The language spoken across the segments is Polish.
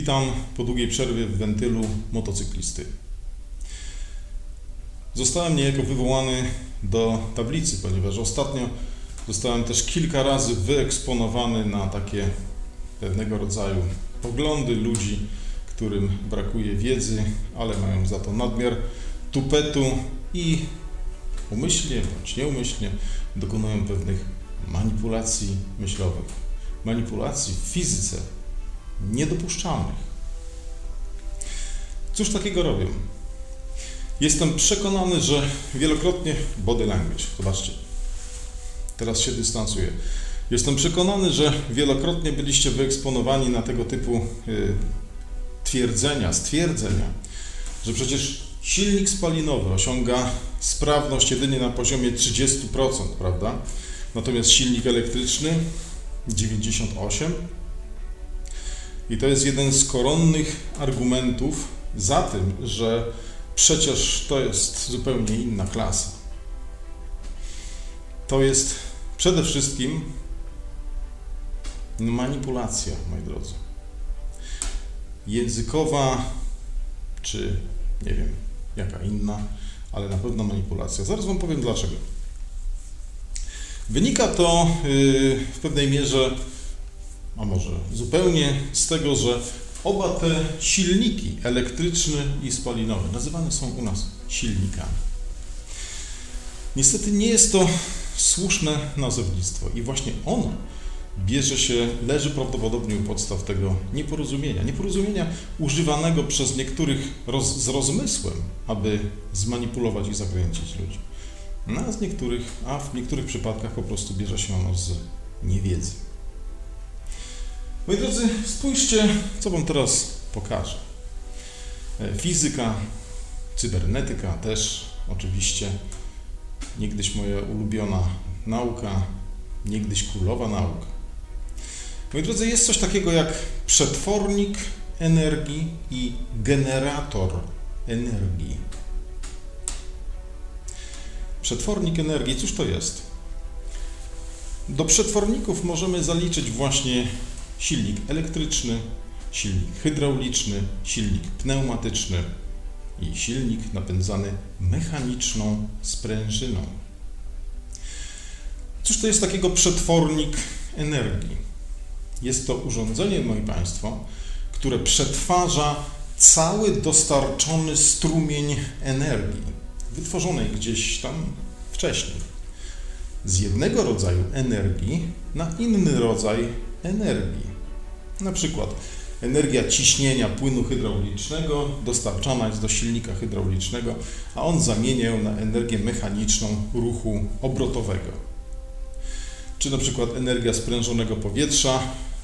Witam po długiej przerwie w wentylu motocyklisty. Zostałem niejako wywołany do tablicy, ponieważ ostatnio zostałem też kilka razy wyeksponowany na takie pewnego rodzaju poglądy ludzi, którym brakuje wiedzy, ale mają za to nadmiar tupetu i umyślnie bądź nieumyślnie dokonują pewnych manipulacji myślowych, manipulacji w fizyce niedopuszczalnych. Cóż takiego robią? Jestem przekonany, że wielokrotnie body language, zobaczcie, teraz się dystansuję. Jestem przekonany, że wielokrotnie byliście wyeksponowani na tego typu y, twierdzenia, stwierdzenia, że przecież silnik spalinowy osiąga sprawność jedynie na poziomie 30%, prawda? Natomiast silnik elektryczny 98%. I to jest jeden z koronnych argumentów za tym, że przecież to jest zupełnie inna klasa. To jest przede wszystkim manipulacja, moi drodzy. Językowa, czy nie wiem, jaka inna, ale na pewno manipulacja. Zaraz Wam powiem dlaczego. Wynika to yy, w pewnej mierze, a może zupełnie z tego, że oba te silniki, elektryczny i spalinowy, nazywane są u nas silnikami. Niestety nie jest to słuszne nazewnictwo i właśnie ono bierze się, leży prawdopodobnie u podstaw tego nieporozumienia. Nieporozumienia używanego przez niektórych roz, z rozmysłem, aby zmanipulować i zakręcić ludzi. No, a, z niektórych, a w niektórych przypadkach po prostu bierze się ono z niewiedzy. Moi drodzy, spójrzcie, co Wam teraz pokażę. E, Fizyka, cybernetyka też oczywiście, niegdyś moja ulubiona nauka, niegdyś królowa nauk. Moi drodzy, jest coś takiego jak przetwornik energii i generator energii. Przetwornik energii, cóż to jest? Do przetworników możemy zaliczyć właśnie silnik elektryczny, silnik hydrauliczny, silnik pneumatyczny i silnik napędzany mechaniczną sprężyną. Cóż to jest takiego przetwornik energii? Jest to urządzenie, moi Państwo, które przetwarza cały dostarczony strumień energii, wytworzonej gdzieś tam wcześniej, z jednego rodzaju energii na inny rodzaj energii. Na przykład energia ciśnienia płynu hydraulicznego dostarczana jest do silnika hydraulicznego, a on zamienia ją na energię mechaniczną ruchu obrotowego. Czy na przykład energia sprężonego powietrza,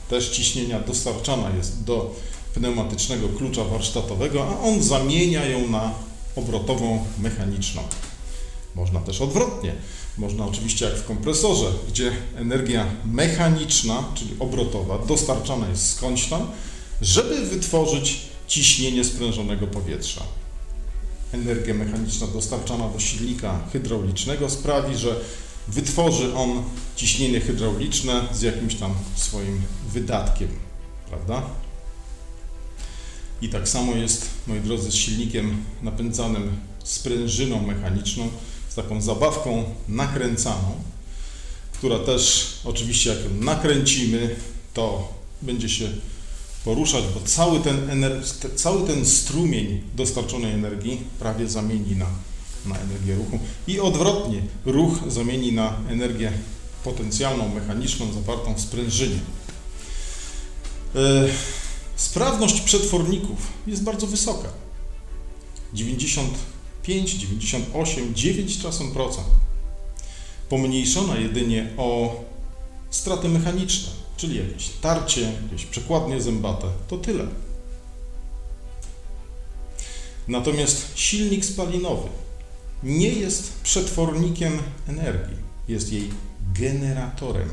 też ciśnienia dostarczana jest do pneumatycznego klucza warsztatowego, a on zamienia ją na obrotową mechaniczną. Można też odwrotnie. Można oczywiście jak w kompresorze, gdzie energia mechaniczna, czyli obrotowa, dostarczana jest skądś tam, żeby wytworzyć ciśnienie sprężonego powietrza. Energia mechaniczna dostarczana do silnika hydraulicznego sprawi, że wytworzy on ciśnienie hydrauliczne z jakimś tam swoim wydatkiem, prawda? I tak samo jest, moi drodzy, z silnikiem napędzanym sprężyną mechaniczną, taką zabawką nakręcaną, która też oczywiście jak ją nakręcimy, to będzie się poruszać, bo cały ten, cały ten strumień dostarczonej energii prawie zamieni na, na energię ruchu i odwrotnie, ruch zamieni na energię potencjalną, mechaniczną, zawartą w sprężynie. E, Sprawność przetworników jest bardzo wysoka. 95, 98, 9 czasem procent. Pomniejszona jedynie o straty mechaniczne, czyli jakieś tarcie, jakieś przekładnie zębate, to tyle. Natomiast silnik spalinowy nie jest przetwornikiem energii, jest jej generatorem.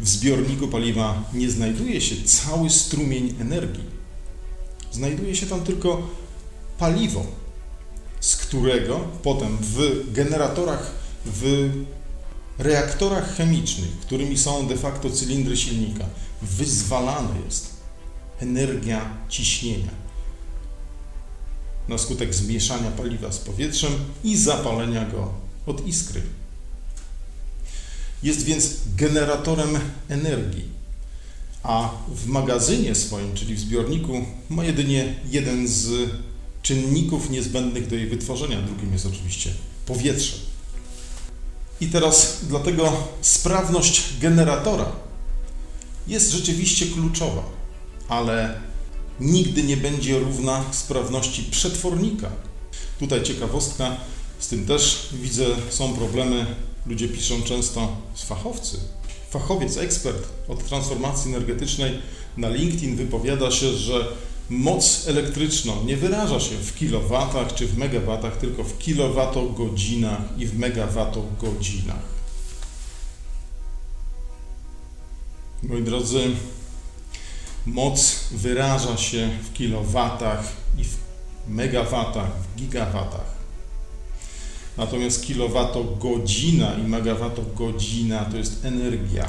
W zbiorniku paliwa nie znajduje się cały strumień energii. Znajduje się tam tylko paliwo, z którego potem w generatorach, w reaktorach chemicznych, którymi są de facto cylindry silnika, wyzwalane jest energia ciśnienia na skutek zmieszania paliwa z powietrzem i zapalenia go od iskry. Jest więc generatorem energii, a w magazynie swoim, czyli w zbiorniku, ma jedynie jeden z czynników niezbędnych do jej wytworzenia, drugim jest oczywiście powietrze. I teraz dlatego sprawność generatora jest rzeczywiście kluczowa, ale nigdy nie będzie równa sprawności przetwornika. Tutaj ciekawostka, z tym też widzę, są problemy. Ludzie piszą często z fachowcy. Fachowiec, ekspert od transformacji energetycznej na LinkedIn wypowiada się, że moc elektryczną nie wyraża się w kilowatach czy w megawatach, tylko w kilowatogodzinach i w megawatogodzinach. Moi drodzy, moc wyraża się w kilowatach i w megawatach, w gigawatach. Natomiast kilowatogodzina i megawatogodzina to jest energia.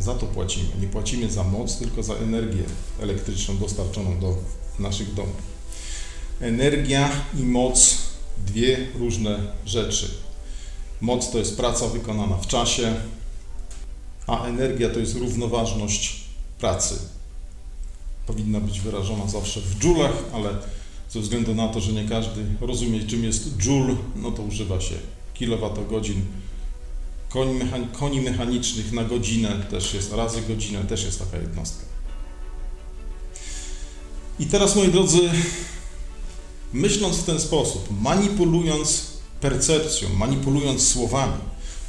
Za to płacimy. Nie płacimy za moc, tylko za energię elektryczną dostarczoną do naszych domów. Energia i moc dwie różne rzeczy. Moc to jest praca wykonana w czasie, a energia to jest równoważność pracy. Powinna być wyrażona zawsze w dżulach, ale ze względu na to, że nie każdy rozumie, czym jest joule, no to używa się kilowatogodzin. Koni, koni mechanicznych na godzinę też jest, razy godzinę też jest taka jednostka. I teraz, moi drodzy, myśląc w ten sposób, manipulując percepcją, manipulując słowami,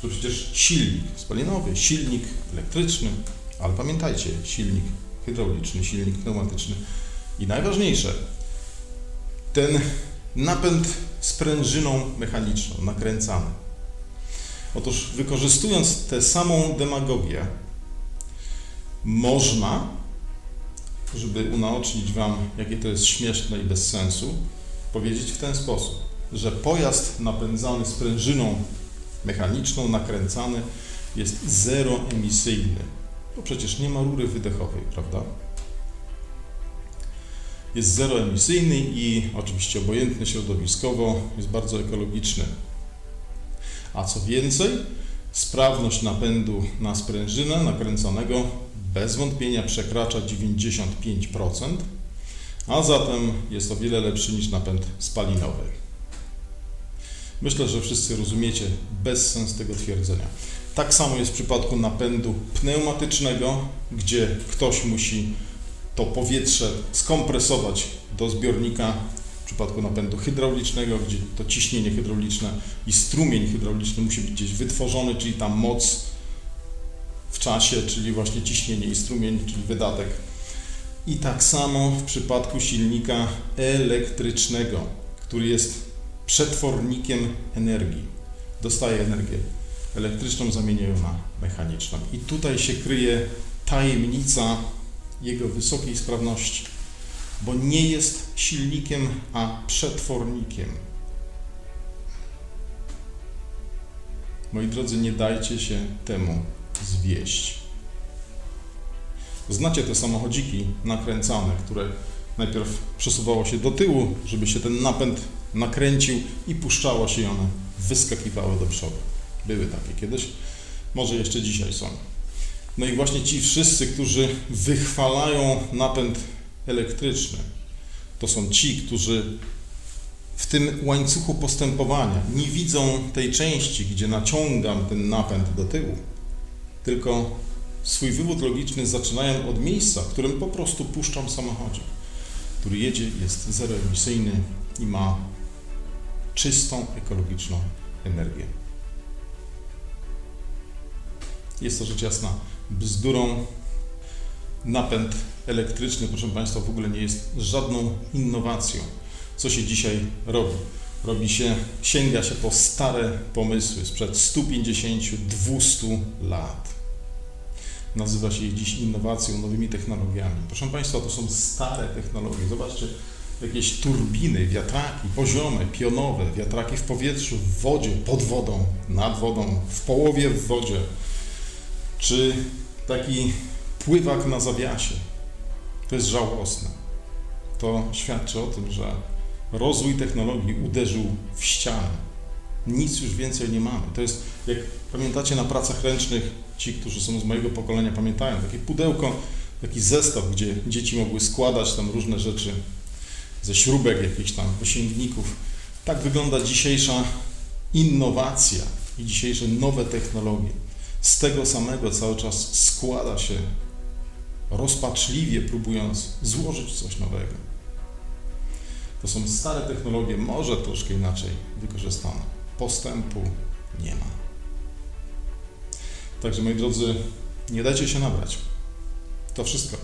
że przecież silnik spalinowy, silnik elektryczny, ale pamiętajcie, silnik hydrauliczny, silnik pneumatyczny i najważniejsze, ten napęd sprężyną mechaniczną, nakręcany. Otóż wykorzystując tę samą demagogię, można, żeby unaocznić Wam, jakie to jest śmieszne i bez sensu, powiedzieć w ten sposób, że pojazd napędzany sprężyną mechaniczną, nakręcany, jest zeroemisyjny. Bo przecież nie ma rury wydechowej, prawda? Jest zeroemisyjny i oczywiście obojętny środowiskowo, jest bardzo ekologiczny. A co więcej, sprawność napędu na sprężynę nakręconego bez wątpienia przekracza 95%, a zatem jest o wiele lepszy niż napęd spalinowy. Myślę, że wszyscy rozumiecie bezsens tego twierdzenia. Tak samo jest w przypadku napędu pneumatycznego, gdzie ktoś musi to powietrze skompresować do zbiornika. W przypadku napędu hydraulicznego, gdzie to ciśnienie hydrauliczne i strumień hydrauliczny musi być gdzieś wytworzony, czyli ta moc w czasie, czyli właśnie ciśnienie i strumień, czyli wydatek. I tak samo w przypadku silnika elektrycznego, który jest przetwornikiem energii. Dostaje energię elektryczną, zamienia ją na mechaniczną. I tutaj się kryje tajemnica jego wysokiej sprawności, bo nie jest silnikiem, a przetwornikiem. Moi drodzy, nie dajcie się temu zwieść. Znacie te samochodziki nakręcane, które najpierw przesuwało się do tyłu, żeby się ten napęd nakręcił i puszczało się one wyskakiwały do przodu. Były takie kiedyś, może jeszcze dzisiaj są. No i właśnie ci wszyscy, którzy wychwalają napęd elektryczny, to są ci, którzy w tym łańcuchu postępowania nie widzą tej części, gdzie naciągam ten napęd do tyłu, tylko swój wywód logiczny zaczynają od miejsca, w którym po prostu puszczam samochodzie, który jedzie, jest zeroemisyjny i ma czystą, ekologiczną energię. Jest to rzecz jasna bzdurą. Napęd elektryczny, proszę Państwa, w ogóle nie jest żadną innowacją. Co się dzisiaj robi? Robi się, sięga się po stare pomysły sprzed 150-200 lat. Nazywa się je dziś innowacją, nowymi technologiami. Proszę Państwa, to są stare technologie. Zobaczcie, jakieś turbiny, wiatraki poziome, pionowe, wiatraki w powietrzu, w wodzie, pod wodą, nad wodą, w połowie w wodzie, czy taki pływak na zawiasie. To jest żałosne. To świadczy o tym, że rozwój technologii uderzył w ścianę. Nic już więcej nie mamy. To jest, jak pamiętacie na pracach ręcznych, ci, którzy są z mojego pokolenia, pamiętają, takie pudełko, taki zestaw, gdzie dzieci mogły składać tam różne rzeczy ze śrubek, jakichś tam wysięgników. Tak wygląda dzisiejsza innowacja i dzisiejsze nowe technologie. Z tego samego cały czas składa się rozpaczliwie, próbując złożyć coś nowego. To są stare technologie, może troszkę inaczej wykorzystane. Postępu nie ma. Także moi drodzy, nie dajcie się nabrać. To wszystko.